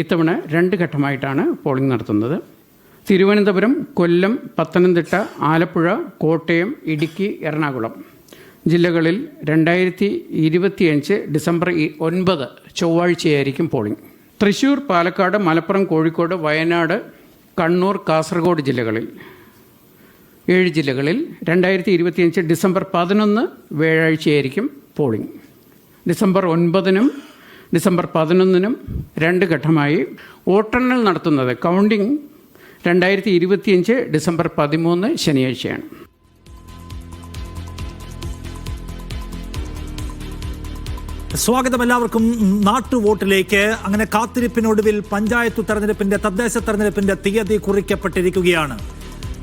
ഇത്തവണ രണ്ട് ഘട്ടമായിട്ടാണ് പോളിംഗ് നടത്തുന്നത്. തിരുവനന്തപുരം കൊല്ലം പത്തനംതിട്ട ആലപ്പുഴ കോട്ടയം ഇടുക്കി എറണാകുളം. ജില്ലകളിൽ രണ്ടായിരത്തി ഇരുപത്തിയഞ്ച് ഡിസംബർ ഒൻപത് ചൊവ്വാഴ്ചയായിരിക്കും പോളിംഗ് തൃശൂർ പാലക്കാട് മലപ്പുറം കോഴിക്കോട് വയനാട് കണ്ണൂർ കാസർഗോഡ് ജില്ലകളിൽ. ഏഴ് ജില്ലകളിൽ രണ്ടായിരത്തി ഇരുപത്തിയഞ്ച് ഡിസംബർ പതിനൊന്ന് വ്യാഴാഴ്ചയായിരിക്കും പോളിംഗ് ഡിസംബർ ഒൻപതിനും ഡിസംബർ പതിനൊന്നിനും രണ്ട് ഘട്ടമായി വോട്ടെണ്ണൽ നടത്തുന്നത് കൗണ്ടിംഗ് രണ്ടായിരത്തി ഇരുപത്തിയഞ്ച് ഡിസംബർ പതിമൂന്ന് ശനിയാഴ്ചയാണ്. സ്വാഗതം എല്ലാവർക്കും നാട്ടുവോട്ടിലേക്ക് അങ്ങനെ കാത്തിരിപ്പിനൊടുവിൽ പഞ്ചായത്ത് തെരഞ്ഞെടുപ്പിന്റെ തദ്ദേശ തെരഞ്ഞെടുപ്പിന്റെ തീയതി കുറിക്കപ്പെട്ടിരിക്കുകയാണ്.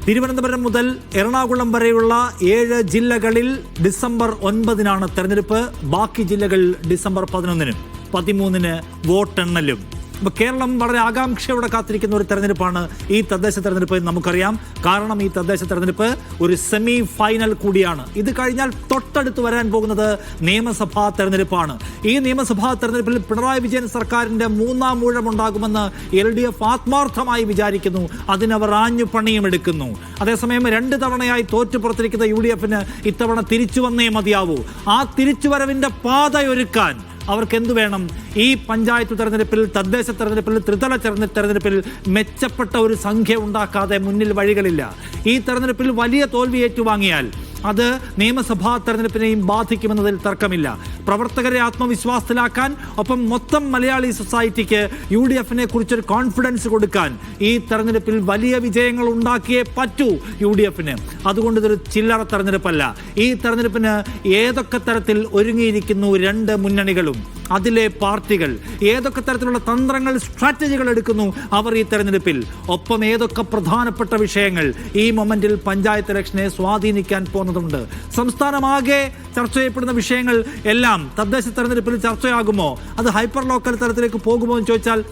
തിരുവനന്തപുരം മുതൽ എറണാകുളം വരെയുള്ള ഏഴ് ജില്ലകളിൽ ഡിസംബർ ഒൻപതിനാണ് തെരഞ്ഞെടുപ്പ്. ബാക്കി ജില്ലകൾ ഡിസംബർ പതിനൊന്നിനും. പതിമൂന്നിന് വോട്ടെണ്ണലും. അപ്പൊ കേരളം വളരെ ആകാംക്ഷയോടെ കാത്തിരിക്കുന്ന ഒരു തെരഞ്ഞെടുപ്പാണ് ഈ തദ്ദേശ തെരഞ്ഞെടുപ്പ് നമുക്കറിയാം. കാരണം ഈ തദ്ദേശ തെരഞ്ഞെടുപ്പ് ഒരു സെമി ഫൈനൽ കൂടിയാണ്. ഇത് കഴിഞ്ഞാൽ തൊട്ടടുത്ത് വരാൻ പോകുന്നത് നിയമസഭാ തെരഞ്ഞെടുപ്പാണ്. ഈ നിയമസഭാ തെരഞ്ഞെടുപ്പിൽ പിണറായി വിജയൻ സർക്കാരിന്റെ മൂന്നാം ഊഴമുണ്ടാകുമെന്ന് എൽ ഡി എഫ് ആത്മാർത്ഥമായി വിചാരിക്കുന്നു. അതിനവർ ആഞ്ഞു പണിയും എടുക്കുന്നു. അതേസമയം രണ്ട് തവണയായി തോറ്റു പുറത്തിരിക്കുന്ന യു ഡി എഫിന് ഇത്തവണ തിരിച്ചു വന്നേ മതിയാവൂ. ആ തിരിച്ചുവരവിന്റെ പാതയൊരുക്കാൻ അവർക്ക് എന്തു വേണം? ഈ പഞ്ചായത്ത് തെരഞ്ഞെടുപ്പിൽ തദ്ദേശ തെരഞ്ഞെടുപ്പിൽ ത്രിതല തെരഞ്ഞെ- തെരഞ്ഞെടുപ്പിൽ മെച്ചപ്പെട്ട ഒരു സംഖ്യ ഉണ്ടാക്കാതെ മുന്നിൽ വഴികളില്ല. ഈ തെരഞ്ഞെടുപ്പിൽ വലിയ തോൽവി ഏറ്റുവാങ്ങിയാൽ അത് നിയമസഭാ തെരഞ്ഞെടുപ്പിനെയും ബാധിക്കുമെന്നതിൽ തർക്കമില്ല. പ്രവർത്തകരെ ആത്മവിശ്വാസത്തിലാക്കാൻ ഒപ്പം മൊത്തം മലയാളി സൊസൈറ്റിക്ക് യു ഡി എഫിനെ കുറിച്ചൊരു കോൺഫിഡൻസ് കൊടുക്കാൻ ഈ തെരഞ്ഞെടുപ്പിൽ വലിയ വിജയങ്ങൾ ഉണ്ടാക്കിയേ പറ്റൂ യു ഡി എഫിന് അതുകൊണ്ട് ഇതൊരു ചില്ലറ തെരഞ്ഞെടുപ്പല്ല. ഈ തെരഞ്ഞെടുപ്പിന് ഏതൊക്കെ തരത്തിൽ ഒരുങ്ങിയിരിക്കുന്നു രണ്ട് മുന്നണികളും. അതിലെ പാർട്ടികൾ ഏതൊക്കെ തരത്തിലുള്ള തന്ത്രങ്ങൾ സ്ട്രാറ്റജികൾ എടുക്കുന്നു അവർ ഈ തെരഞ്ഞെടുപ്പിൽ? ഒപ്പം ഏതൊക്കെ പ്രധാനപ്പെട്ട വിഷയങ്ങൾ ഈ മൊമെന്റിൽ പഞ്ചായത്ത് ഇലക്ഷനെ സ്വാധീനിക്കാൻ പോകുന്നതുണ്ട്? സംസ്ഥാനമാകെ ചർച്ച ചെയ്യപ്പെടുന്ന വിഷയങ്ങൾ എല്ലാം തദ്ദേശ തെരഞ്ഞെടുപ്പിൽ ചർച്ചയാകുമോ? അത് ഹൈപ്പർ ലോക്കൽ തലത്തിലേക്ക് പോകുമോ എന്ന് ചോദിച്ചാൽ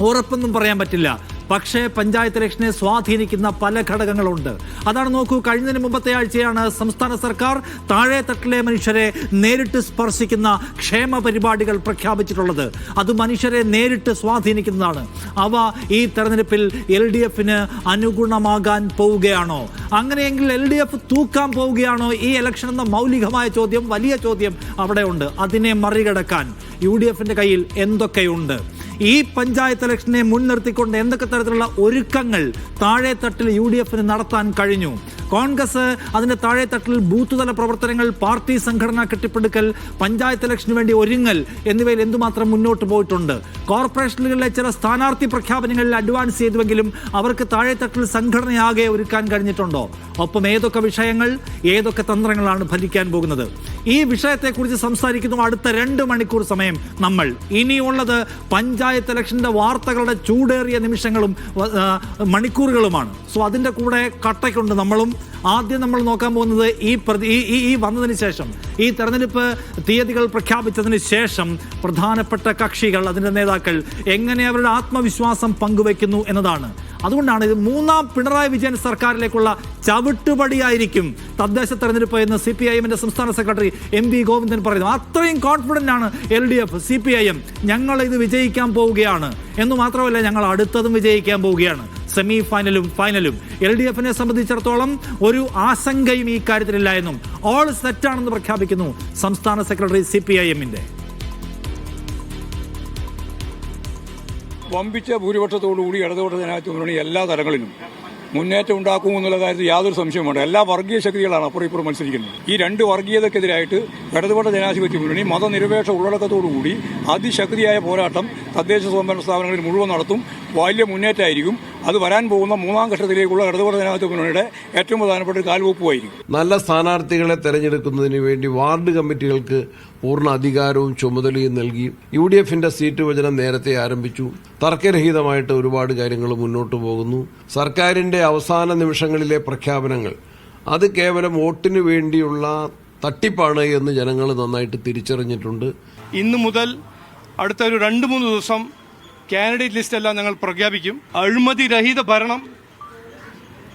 ഉറപ്പൊന്നും പറയാൻ പറ്റില്ല. പക്ഷേ പഞ്ചായത്ത് ഇലക്ഷനെ സ്വാധീനിക്കുന്ന പല ഘടകങ്ങളുണ്ട്. അതാണ് നോക്കൂ കഴിഞ്ഞതിന് മുമ്പത്തെ ആഴ്ചയാണ് സംസ്ഥാന സർക്കാർ താഴെ തട്ടിലെ മനുഷ്യരെ നേരിട്ട് സ്പർശിക്കുന്ന ക്ഷേമ പരിപാടികൾ പ്രഖ്യാപിച്ചിട്ടുള്ളത്. അത് മനുഷ്യരെ നേരിട്ട് സ്വാധീനിക്കുന്നതാണ്. അവ ഈ തെരഞ്ഞെടുപ്പിൽ എൽ ഡി എഫിന് അനുഗുണമാകാൻ പോവുകയാണോ? അങ്ങനെയെങ്കിൽ എൽ ഡി എഫ് തൂക്കാൻ പോവുകയാണോ? ഈ ഇലക്ഷൻ എന്ന മൗലികമായ ചോദ്യം വലിയ ചോദ്യം അവിടെയുണ്ട് അതിനെ മറികടക്കാൻ യു ഡി എഫിന്റെ കയ്യിൽ എന്തൊക്കെയുണ്ട്? ഈ പഞ്ചായത്ത് ഇലക്ഷനെ മുൻനിർത്തിക്കൊണ്ട് എന്തൊക്കെ തരത്തിലുള്ള ഒരുക്കങ്ങൾ താഴെ തട്ടിൽ യു ഡി എഫിന് നടത്താൻ കഴിഞ്ഞു? കോൺഗ്രസ് അതിന്റെ താഴെ തട്ടിൽ ബൂത്ത് തല പ്രവർത്തനങ്ങൾ പാർട്ടി സംഘടനാ കെട്ടിപ്പടുക്കൽ പഞ്ചായത്ത് ഇലക്ഷന് വേണ്ടി ഒരുങ്ങൽ എന്നിവയിൽ എന്തുമാത്രം മുന്നോട്ട് പോയിട്ടുണ്ട്? കോർപ്പറേഷനുകളിലെ ചില സ്ഥാനാർത്ഥി പ്രഖ്യാപനങ്ങളിൽ അഡ്വാൻസ് ചെയ്തുവെങ്കിലും അവർക്ക് താഴെ തട്ടിൽ സംഘടനയാകെ ഒരുക്കാൻ കഴിഞ്ഞിട്ടുണ്ടോ? ഒപ്പം ഏതൊക്കെ വിഷയങ്ങൾ ഏതൊക്കെ തന്ത്രങ്ങളാണ് ഫലിക്കാൻ പോകുന്നത്? ഈ വിഷയത്തെക്കുറിച്ച് സംസാരിക്കുന്നു അടുത്ത രണ്ട് മണിക്കൂർ സമയം നമ്മൾ. ഇനിയുള്ളത് പഞ്ചായത്ത് ഇലക്ഷന്റെ വാർത്തകളുടെ ചൂടേറിയ നിമിഷങ്ങളും മണിക്കൂറുകളുമാണ്. സോ അതിന്റെ കൂടെ കട്ടയ്ക്കുണ്ട് നമ്മളും. ആദ്യം നമ്മൾ നോക്കാൻ പോകുന്നത് ഈ പ്രതി ഈ- ഈ വന്നതിന് ശേഷം ഈ തെരഞ്ഞെടുപ്പ് തീയതികൾ പ്രഖ്യാപിച്ചതിന് ശേഷം പ്രധാനപ്പെട്ട കക്ഷികൾ അതിന്റെ നേതാക്കൾ എങ്ങനെ അവരുടെ ആത്മവിശ്വാസം പങ്കുവയ്ക്കുന്നു എന്നതാണ്. അതുകൊണ്ടാണ് ഇത് മൂന്നാം പിണറായി വിജയൻ സർക്കാരിലേക്കുള്ള ചവിട്ടുപടിയായിരിക്കും. തദ്ദേശ തെരഞ്ഞെടുപ്പ് എന്ന് സി പി ഐ എമ്മിന്റെ സംസ്ഥാന സെക്രട്ടറി എം വി ഗോവിന്ദൻ പറയുന്നു. അത്രയും കോൺഫിഡന്റ് ആണ് L D F C P I M ഞങ്ങൾ ഇത് വിജയിക്കാൻ പോവുകയാണ്. എന്ന് മാത്രമല്ല ഞങ്ങൾ അടുത്തതും വിജയിക്കാൻ പോവുകയാണ്. സെമി ഫൈനലും ഫൈനലും എൽ ഡി എഫിനെ സംബന്ധിച്ചിടത്തോളം ഒരു ആശങ്കയും ഈ കാര്യത്തിലില്ല എന്നും. ഓൾ സെറ്റാണെന്ന് പ്രഖ്യാപിക്കുന്നു സംസ്ഥാന സെക്രട്ടറി സി പി ഐ എമ്മിന്റെ വമ്പിച്ച ഭൂരിപക്ഷത്തോടുകൂടി ഇടതുപക്ഷ ജനാധിപത്യ മുന്നണി എല്ലാ തലങ്ങളിലും മുന്നേറ്റം ഉണ്ടാക്കും എന്നുള്ള കാര്യത്തിൽ യാതൊരു സംശയവും വേണ്ട എല്ലാ വർഗീയ ശക്തികളാണ് അപ്പുറം ഇപ്പുറം മത്സരിക്കുന്നത്. ഈ രണ്ട് വർഗീയതക്കെതിരായിട്ട് ഇടതുപക്ഷ ജനാധിപത്യ മുന്നണി മതനിരപേക്ഷ ഉള്ളടക്കത്തോടുകൂടി അതിശക്തിയായ പോരാട്ടം തദ്ദേശ സ്വയംഭരണ സ്ഥാപനങ്ങളിൽ മുഴുവൻ നടത്തും. വലിയ മുന്നേറ്റമായിരിക്കും. അത് വരാൻ പോകുന്ന മൂന്നാം ഘട്ടത്തിലേക്കുള്ള ഇടതുപക്ഷ ജനാധിപത്യ മുന്നണിയുടെ ഏറ്റവും പ്രധാനപ്പെട്ട ഒരു കാൽവെപ്പുമായിരിക്കും നല്ല സ്ഥാനാർത്ഥികളെ തെരഞ്ഞെടുക്കുന്നതിന് വേണ്ടി വാർഡ് കമ്മിറ്റികൾക്ക് പൂർണ അധികാരവും ചുമതലയും നൽകി യു ഡി എഫിന്റെ സീറ്റ് വിഭജനം നേരത്തെ ആരംഭിച്ചു. തർക്കരഹിതമായിട്ട് ഒരുപാട് കാര്യങ്ങൾ മുന്നോട്ട് പോകുന്നു. സർക്കാരിന്റെ അവസാന നിമിഷങ്ങളിലെ പ്രഖ്യാപനങ്ങൾ. അത് കേവലം വോട്ടിന് വേണ്ടിയുള്ള തട്ടിപ്പാണ് എന്ന് ജനങ്ങൾ നന്നായിട്ട് തിരിച്ചറിഞ്ഞിട്ടുണ്ട്. ഇന്ന് മുതൽ അടുത്തൊരു രണ്ട് മൂന്ന് ദിവസം കാൻഡിഡേറ്റ് ലിസ്റ്റ് എല്ലാം ഞങ്ങൾ പ്രഖ്യാപിക്കും. അഴിമതി രഹിത ഭരണം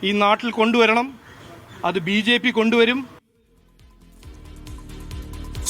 ഈ നാട്ടിൽ കൊണ്ടുവരണം. അത് ബി ജെ പി കൊണ്ടുവരും.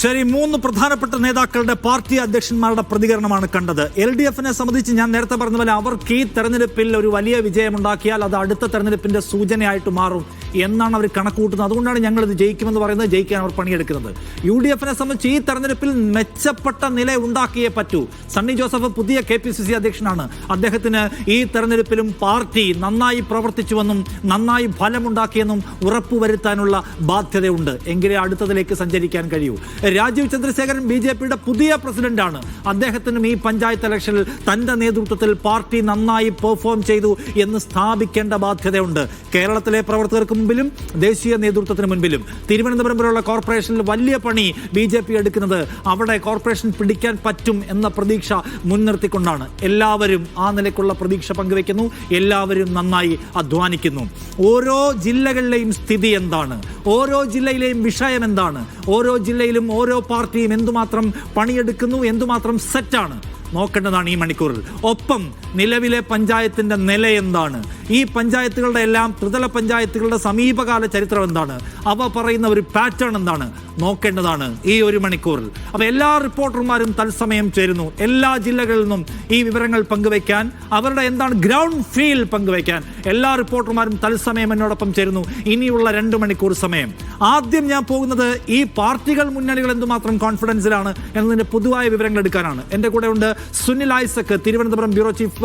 ശരി മൂന്ന് പ്രധാനപ്പെട്ട നേതാക്കളുടെ പാർട്ടി അധ്യക്ഷന്മാരുടെ പ്രതികരണമാണ് കണ്ടത്. എൽ ഡി എഫിനെ സംബന്ധിച്ച് ഞാൻ നേരത്തെ പറഞ്ഞ പോലെ അവർക്ക് ഈ തെരഞ്ഞെടുപ്പിൽ ഒരു വലിയ വിജയമുണ്ടാക്കിയാൽ അത് അടുത്ത തെരഞ്ഞെടുപ്പിന്റെ സൂചനയായിട്ട് മാറും. എന്നാണ് അവർ കണക്കുകൂട്ടുന്നത്. അതുകൊണ്ടാണ് ഞങ്ങൾ ഇത് ജയിക്കുമെന്ന് പറയുന്നത്. ജയിക്കാൻ അവർ പണിയെടുക്കുന്നത്. യു ഡി എഫിനെ സംബന്ധിച്ച് ഈ തെരഞ്ഞെടുപ്പിൽ മെച്ചപ്പെട്ട നില ഉണ്ടാക്കിയേ പറ്റൂ. സണ്ണി ജോസഫ് പുതിയ കെ പി സി സി അധ്യക്ഷനാണ്. അദ്ദേഹത്തിന് ഈ തെരഞ്ഞെടുപ്പിലും പാർട്ടി നന്നായി പ്രവർത്തിച്ചുവെന്നും നന്നായി ഫലമുണ്ടാക്കിയെന്നും ഉറപ്പുവരുത്താനുള്ള ബാധ്യതയുണ്ട്. എങ്കിലേ അടുത്തതിലേക്ക് സഞ്ചരിക്കാൻ കഴിയൂ. രാജീവ് ചന്ദ്രശേഖരൻ ബി ജെ പിയുടെ പുതിയ പ്രസിഡന്റാണ്. അദ്ദേഹത്തിനും ഈ പഞ്ചായത്ത് ഇലക്ഷനിൽ തന്റെ നേതൃത്വത്തിൽ പാർട്ടി നന്നായി പെർഫോം ചെയ്തു എന്ന് സ്ഥാപിക്കേണ്ട ബാധ്യതയുണ്ട്. കേരളത്തിലെ പ്രവർത്തകർക്ക് മുമ്പിലും ദേശീയ നേതൃത്വത്തിന് മുൻപിലും തിരുവനന്തപുരം പോലുള്ള കോർപ്പറേഷനിൽ വലിയ പണി ബി ജെ പി എടുക്കുന്നത് അവിടെ കോർപ്പറേഷൻ പിടിക്കാൻ പറ്റും എന്ന പ്രതീക്ഷ മുൻനിർത്തിക്കൊണ്ടാണ്. എല്ലാവരും ആ നിലയ്ക്കുള്ള പ്രതീക്ഷ പങ്കുവെക്കുന്നു. എല്ലാവരും നന്നായി അധ്വാനിക്കുന്നു. ഓരോ ജില്ലകളിലെയും സ്ഥിതി എന്താണ്? ഓരോ ജില്ലയിലെയും വിഷയം എന്താണ്? ഓരോ ജില്ലയിലും ഓരോ പാർട്ടിയും എന്തുമാത്രം പണിയെടുക്കുന്നു? എന്തുമാത്രം സെറ്റാണ്? നോക്കേണ്ടതാണ് ഈ മണിക്കൂറിൽ. ഒപ്പം നിലവിലെ പഞ്ചായത്തിന്റെ നില എന്താണ്? ഈ പഞ്ചായത്തുകളുടെ എല്ലാം ത്രിതല പഞ്ചായത്തുകളുടെ സമീപകാല ചരിത്രം എന്താണ്? അവ പറയുന്ന ഒരു പാറ്റേൺ എന്താണ്? നോക്കേണ്ടതാണ് ഈ ഒരു മണിക്കൂറിൽ. അപ്പൊ എല്ലാ റിപ്പോർട്ടർമാരും തത്സമയം ചേരുന്നു. എല്ലാ ജില്ലകളിൽ നിന്നും ഈ വിവരങ്ങൾ പങ്കുവയ്ക്കാൻ അവരുടെ എന്താണ് ഗ്രൗണ്ട് ഫീൽ പങ്കുവയ്ക്കാൻ. എല്ലാ റിപ്പോർട്ടർമാരും തത്സമയം എന്നോടൊപ്പം ചേരുന്നു. ഇനിയുള്ള രണ്ട് മണിക്കൂർ സമയം. ആദ്യം ഞാൻ പോകുന്നത് ഈ പാർട്ടികൾ മുന്നണികൾ എന്തുമാത്രം കോൺഫിഡൻസിലാണ് എന്നതിന്റെ പൊതുവായ വിവരങ്ങൾ എടുക്കാനാണ്. എന്റെ കൂടെ ഉണ്ട് Sunil Isaac Thiruvananthapuram bureau chief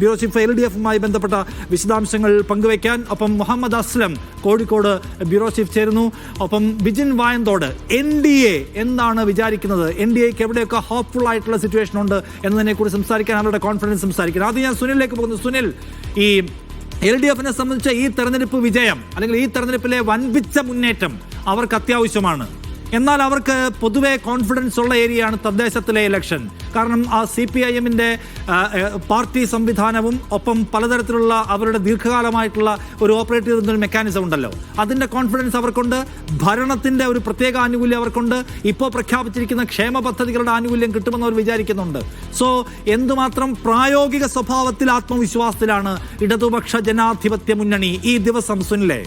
bureau chief L D എഫുമായി ബന്ധപ്പെട്ട വിശദാംശങ്ങൾ പങ്കുവയ്ക്കാൻ. ഒപ്പം മുഹമ്മദ് അസ്ലം കോഴിക്കോട് ബ്യൂറോ ചീഫ് ചേരുന്നു. ഒപ്പം Bijin Vayanthode N D A എന്താണ് വിചാരിക്കുന്നത്? എൻ ഡി എക്ക് എവിടെയൊക്കെ ഹോപ്പ്ഫുൾ ആയിട്ടുള്ള സിറ്റുവേഷൻ ഉണ്ട് എന്നതിനെ കുറിച്ച് സംസാരിക്കാൻ അവരുടെ കോൺഫിഡൻസ് സംസാരിക്കാൻ ആദ്യം ഞാൻ സുനിലിലേക്ക് പോകുന്നു. സുനിൽ ഈ എൽ ഡി എഫിനെ സംബന്ധിച്ച ഈ തെരഞ്ഞെടുപ്പ് വിജയം അല്ലെങ്കിൽ ഈ തെരഞ്ഞെടുപ്പിലെ വൻപിച്ച മുന്നേറ്റം അവർക്ക് അത്യാവശ്യമാണ്. എന്നാൽ അവർക്ക് പൊതുവെ കോൺഫിഡൻസ് ഉള്ള ഏരിയയാണ് തദ്ദേശത്തിലെ ഇലക്ഷൻ കാരണം ആ സി പി ഐ എമ്മിന്റെ പാർട്ടി സംവിധാനവും ഒപ്പം പലതരത്തിലുള്ള അവരുടെ ദീർഘകാലമായിട്ടുള്ള ഒരു ഓപ്പറേറ്റീവ് ചെയ്യുന്ന ഒരു മെക്കാനിസം ഉണ്ടല്ലോ. അതിന്റെ കോൺഫിഡൻസ് അവർക്കുണ്ട്. ഭരണത്തിന്റെ ഒരു പ്രത്യേക ആനുകൂല്യം അവർക്കുണ്ട്. ഇപ്പോൾ പ്രഖ്യാപിച്ചിരിക്കുന്ന ക്ഷേമ പദ്ധതികളുടെ ആനുകൂല്യം കിട്ടുമെന്ന് അവർ വിചാരിക്കുന്നുണ്ട്. സോ എന്തുമാത്രം പ്രായോഗിക സ്വഭാവത്തിൽ ആത്മവിശ്വാസത്തിലാണ് ഇടതുപക്ഷ ജനാധിപത്യ മുന്നണി ഈ ദിവസം സുനിലേ?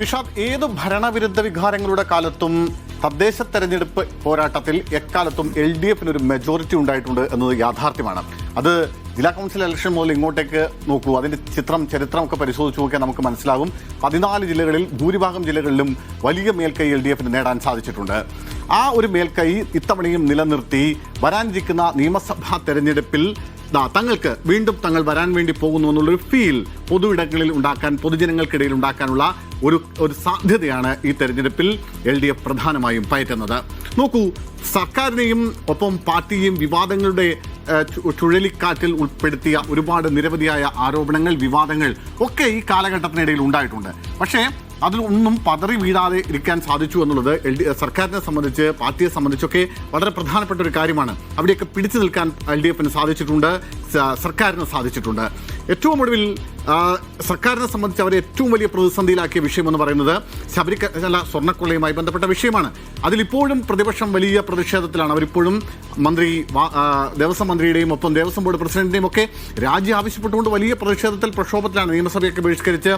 നിഷാദ് ഏത് ഭരണവിരുദ്ധ വികാരങ്ങളുടെ കാലത്തും തദ്ദേശ തെരഞ്ഞെടുപ്പ് പോരാട്ടത്തിൽ എക്കാലത്തും എൽ ഡി എഫിന് ഒരു മെജോറിറ്റി ഉണ്ടായിട്ടുണ്ട് എന്നത് യാഥാർത്ഥ്യമാണ്. അത് ജില്ലാ കൗൺസിൽ ഇലക്ഷൻ മുതൽ ഇങ്ങോട്ടേക്ക് നോക്കൂ. അതിന്റെ ചിത്രം ചരിത്രമൊക്കെ പരിശോധിച്ച് നോക്കിയാൽ നമുക്ക് മനസ്സിലാകും. പതിനാല് ജില്ലകളിൽ ഭൂരിഭാഗം ജില്ലകളിലും വലിയ മേൽക്കൈ എൽ ഡി എഫിന് നേടാൻ സാധിച്ചിട്ടുണ്ട്. ആ ഒരു മേൽക്കൈ ഇത്തവണയും നിലനിർത്തി വരാനിരിക്കുന്ന നിയമസഭാ തെരഞ്ഞെടുപ്പിൽ തങ്ങൾക്ക് വീണ്ടും തങ്ങൾ വരാൻ വേണ്ടി പോകുന്നു എന്നുള്ളൊരു ഫീൽ പൊതു ഇടങ്ങളിൽ ഉണ്ടാക്കാൻ പൊതുജനങ്ങൾക്കിടയിൽ ഉണ്ടാക്കാനുള്ള ഒരു ഒരു സാധ്യതയാണ് ഈ തെരഞ്ഞെടുപ്പിൽ എൽ ഡി എഫ് പ്രധാനമായും പയറ്റുന്നത്. നോക്കൂ സർക്കാരിനെയും ഒപ്പം പാർട്ടിയെയും വിവാദങ്ങളുടെ ചുഴലിക്കാറ്റിൽ ഉൾപ്പെടുത്തിയ ഒരുപാട് നിരവധിയായ ആരോപണങ്ങൾ വിവാദങ്ങൾ ഒക്കെ ഈ കാലഘട്ടത്തിനിടയിൽ ഉണ്ടായിട്ടുണ്ട്. പക്ഷേ അതിൽ ഒന്നും പതറി വീഴാതെ ഇരിക്കാൻ സാധിച്ചു എന്നുള്ളത് എൽ ഡി സർക്കാരിനെ സംബന്ധിച്ച് പാർട്ടിയെ സംബന്ധിച്ചൊക്കെ വളരെ പ്രധാനപ്പെട്ട ഒരു കാര്യമാണ്. അവിടെയൊക്കെ പിടിച്ചു നിൽക്കാൻ എൽ ഡി എഫിന് സാധിച്ചിട്ടുണ്ട് സർക്കാരിന് സാധിച്ചിട്ടുണ്ട്. ഏറ്റവും ഒടുവിൽ സർക്കാരിനെ സംബന്ധിച്ച് അവരെ ഏറ്റവും വലിയ പ്രതിസന്ധിയിലാക്കിയ വിഷയമെന്ന് പറയുന്നത് ശബരിമല സ്വർണക്കൊള്ളയുമായി ബന്ധപ്പെട്ട വിഷയമാണ്. അതിലിപ്പോഴും പ്രതിപക്ഷം വലിയ പ്രതിഷേധത്തിലാണ്. അവരിപ്പോഴും മന്ത്രി ദേവസ്വം മന്ത്രിയുടെയും ഒപ്പം ദേവസ്വം ബോർഡ് പ്രസിഡന്റിന്റെയും ഒക്കെ രാജി ആവശ്യപ്പെട്ടുകൊണ്ട് വലിയ പ്രതിഷേധത്തിൽ പ്രക്ഷോഭത്തിലാണ്. നിയമസഭയൊക്കെ ബഹിഷ്കരിച്ച്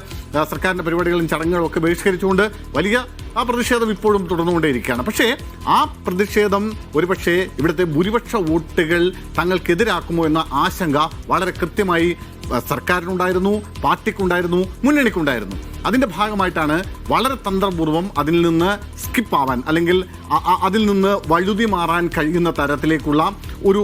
സർക്കാരിന്റെ പരിപാടികളും ചടങ്ങുകളും ഒക്കെ ബഹിഷ്കരിച്ചുകൊണ്ട് വലിയ ആ പ്രതിഷേധം ഇപ്പോഴും തുടർന്നുകൊണ്ടേയിരിക്കുകയാണ്. പക്ഷേ ആ പ്രതിഷേധം ഒരുപക്ഷെ ഇവിടുത്തെ ഭൂരിപക്ഷ വോട്ടുകൾ തങ്ങൾക്കെതിരാക്കുമോ എന്ന ആശങ്ക വളരെ കൃത്യമായി സർക്കാരിനുണ്ടായിരുന്നു പാർട്ടിക്കുണ്ടായിരുന്നു മുന്നണിക്കുണ്ടായിരുന്നു. അതിന്റെ ഭാഗമായിട്ടാണ് വളരെ തന്ത്രപൂർവം അതിൽ നിന്ന് സ്കിപ്പ് ആവാൻ അല്ലെങ്കിൽ അതിൽ നിന്ന് വഴുതി മാറാൻ കഴിയുന്ന തരത്തിലേക്കുള്ള ഒരു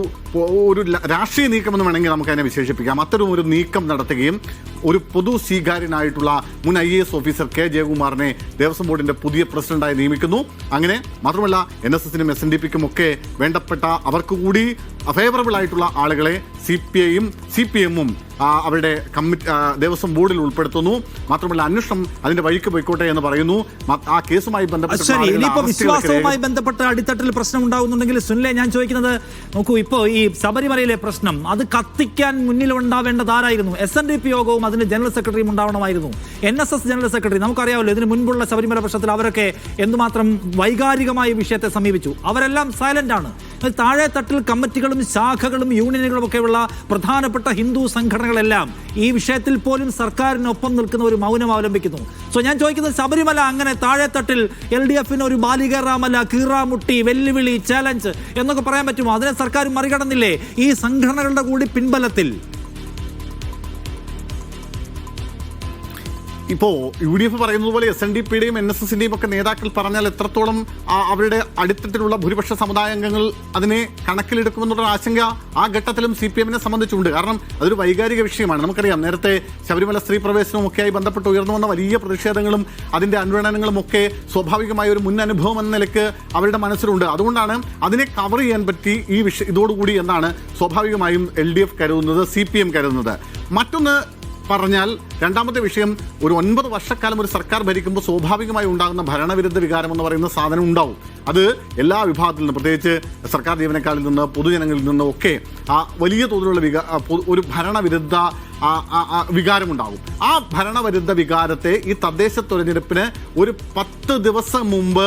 ഒരു രാഷ്ട്രീയ നീക്കം എന്ന് വേണമെങ്കിൽ നമുക്കതിനെ വിശേഷിപ്പിക്കാം. അത്തരം ഒരു നീക്കം നടത്തുകയും ഒരു പൊതു സ്വീകാര്യനായിട്ടുള്ള മുൻ I A S officer K ജയകുമാറിനെ Devaswom ബോർഡിന്റെ പുതിയ പ്രസിഡന്റായി നിയമിക്കുന്നു. അങ്ങനെ മാത്രമല്ല എൻ എസ് എസിനും എസ് എൻ ഡി പിക്കും ഒക്കെ വേണ്ടപ്പെട്ട അവർക്ക് കൂടി ഫേവറബിൾ ആയിട്ടുള്ള ആളുകളെ സി പി ഐയും സി പി എമ്മും അവരുടെ കമ്മിറ്റി ദേവസ്വം ബോർഡിൽ ഉൾപ്പെടുത്തുന്നു. മാത്രമല്ല അന്വേഷണം അതിന്റെ വഴിക്ക് പോയിക്കോട്ടെ എന്ന് പറയുന്നു. ആ കേസുമായി ബന്ധപ്പെട്ട ശരി ആളുകളുടെ ഇനിയിപ്പോ വിശ്വാസവുമായി ബന്ധപ്പെട്ട അടിത്തട്ടിൽ പ്രശ്നം ഉണ്ടാകുന്നുണ്ടെങ്കിൽ സുനിലെ ഞാൻ ചോദിക്കുന്നത് നോക്കൂ ഇപ്പോ ഈ ശബരിമലയിലെ പ്രശ്നം അത് കത്തിക്കാൻ മുന്നിൽ ഉണ്ടാവേണ്ടത് ആരായിരുന്നു? എസ് എൻ ഡി പി യോഗവും അതിന്റെ ജനറൽ സെക്രട്ടറിയും ഉണ്ടാവണമായിരുന്നു. N S S general secretary നമുക്കറിയാമല്ലോ ഇതിന് മുൻപുള്ള ശബരിമല പ്രശ്നത്തിൽ അവരൊക്കെ എന്തുമാത്രം വൈകാരികമായ വിഷയത്തെ സമീപിച്ചു. അവരെല്ലാം സൈലന്റ് ആണ്. താഴെ തട്ടിൽ കമ്മിറ്റികളും ശാഖകളും യൂണിയനുകളും ഒക്കെയുള്ള പ്രധാനപ്പെട്ട ഹിന്ദു സംഘടനകളെല്ലാം ഈ വിഷയത്തിൽ പോലും സർക്കാരിനൊപ്പം നിൽക്കുന്ന ഒരു മൗനം അവലംബിക്കുന്നു. സോ ഞാൻ ചോദിക്കുന്നത് ശബരിമല അങ്ങനെ താഴെത്തട്ടിൽ എൽ ഡി എഫിന് ഒരു ബാലികറാമല കീറാമുട്ടി വെല്ലുവിളി ചാലഞ്ച് എന്നൊക്കെ പറയാൻ പറ്റുമോ? അതിനെ സർക്കാർ മറികടന്നില്ലേ ഈ സംഘടനകളുടെ കൂടി പിൻബലത്തിൽ? ഇപ്പോ യു ഡി എഫ് പറയുന്നത് പോലെ എസ് എൻ ഡി പിയുടെയും എൻ എസ് എസിന്റെയും ഒക്കെ നേതാക്കൾ പറഞ്ഞാൽ എത്രത്തോളം അവരുടെ അടിത്തട്ടിലുള്ള ഭൂരിപക്ഷ സമുദായ അംഗങ്ങൾ അതിനെ കണക്കിലെടുക്കുമെന്നുള്ള ആശങ്ക ആ ഘട്ടത്തിലും സി പി എമ്മിനെ സംബന്ധിച്ചുണ്ട്. കാരണം അതൊരു വൈകാരിക വിഷയമാണ്. നമുക്കറിയാം നേരത്തെ ശബരിമല സ്ത്രീ പ്രവേശനവും ഒക്കെയായി ബന്ധപ്പെട്ട് ഉയർന്നു വന്ന വലിയ പ്രതിഷേധങ്ങളും അതിന്റെ അന്വേഷണങ്ങളും ഒക്കെ സ്വാഭാവികമായ ഒരു മുൻ അനുഭവം എന്ന നിലയ്ക്ക് അവരുടെ മനസ്സിലുണ്ട്. അതുകൊണ്ടാണ് അതിനെ കവർ ചെയ്യാൻ പറ്റി ഈ വിഷയം ഇതോടുകൂടി എന്നാണ് സ്വാഭാവികമായും എൽ ഡി എഫ് കരുതുന്നത് സി പി എം കരുതുന്നത്. മറ്റൊന്ന് പറഞ്ഞാൽ രണ്ടാമത്തെ വിഷയം ഒരു ഒൻപത് വർഷക്കാലം ഒരു സർക്കാർ ഭരിക്കുമ്പോൾ സ്വാഭാവികമായി ഉണ്ടാകുന്ന ഭരണവിരുദ്ധ വികാരം എന്ന് പറയുന്ന സാധനം ഉണ്ടാവും. അത് എല്ലാ വിഭാഗത്തിൽ നിന്നും പ്രത്യേകിച്ച് സർക്കാർ ജീവനക്കാരിൽ നിന്ന് പൊതുജനങ്ങളിൽ നിന്നും ഒക്കെ ആ വലിയ തോതിലുള്ള വികാ ഒരു ഭരണവിരുദ്ധ വികാരമുണ്ടാകും. ആ ഭരണവിരുദ്ധ വികാരത്തെ ഈ തദ്ദേശ തെരഞ്ഞെടുപ്പിന് ഒരു പത്ത് ദിവസം മുമ്പ്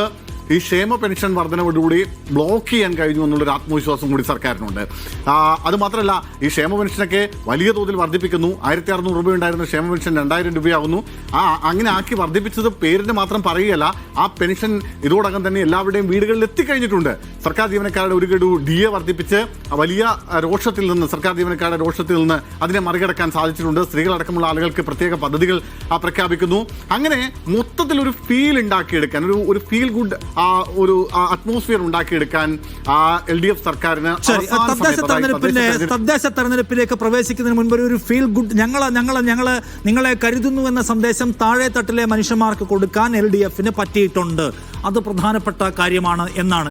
ഈ ക്ഷേമ പെൻഷൻ വർധനയോടുകൂടി ബ്ലോക്ക് ചെയ്യാൻ കഴിഞ്ഞു എന്നുള്ളൊരു ആത്മവിശ്വാസം കൂടി സർക്കാരിനുണ്ട്. അതുമാത്രമല്ല അത് മാത്രമല്ല ഈ ക്ഷേമ പെൻഷനൊക്കെ വലിയ തോതിൽ വർദ്ധിപ്പിക്കുന്നു. ആയിരത്തി അറുന്നൂറ് രൂപ ഉണ്ടായിരുന്ന ക്ഷേമ പെൻഷൻ രണ്ടായിരം രൂപയാകുന്നു ആ അങ്ങനെ ആക്കി വർദ്ധിപ്പിച്ചത് പേരിന് മാത്രം പറയുകയല്ല ആ പെൻഷൻ ഇതോടകം തന്നെ എല്ലാവരുടെയും വീടുകളിൽ എത്തിക്കഴിഞ്ഞിട്ടുണ്ട്. സർക്കാർ ജീവനക്കാരുടെ ഒരു ഗഡു ഡി എ വർദ്ധിപ്പിച്ച് വലിയ രോഷത്തിൽ നിന്ന് സർക്കാർ ജീവനക്കാരുടെ രോഷത്തിൽ നിന്ന് അതിനെ മറികടക്കാൻ സാധിച്ചിട്ടുണ്ട്. സ്ത്രീകളടക്കമുള്ള ആളുകൾക്ക് പ്രത്യേക പദ്ധതികൾ പ്രഖ്യാപിക്കുന്നു. അങ്ങനെ മൊത്തത്തിൽ ഒരു ഫീൽ ഉണ്ടാക്കിയെടുക്കാൻ ഒരു ഒരു ഫീൽ ഗുഡ് ആ ഒരു അറ്റ്മോസ്ഫിയർ ഉണ്ടാക്കിയെടുക്കാൻ ആ എൽ ഡി എഫ് സർക്കാരിന് തദ്ദേശ തെരഞ്ഞെടുപ്പിന്റെ തദ്ദേശ തെരഞ്ഞെടുപ്പിലേക്ക് പ്രവേശിക്കുന്നതിന് മുൻപ് ഒരു ഫീൽ ഗുഡ് ഞങ്ങൾ ഞങ്ങൾ ഞങ്ങൾ നിങ്ങളെ കരുതുന്നു എന്ന സന്ദേശം താഴെ തട്ടിലെ മനുഷ്യന്മാർക്ക് കൊടുക്കാൻ എൽ ഡി എഫിന് പറ്റിയിട്ടുണ്ട്. അത് പ്രധാനപ്പെട്ട കാര്യമാണ് എന്നാണ്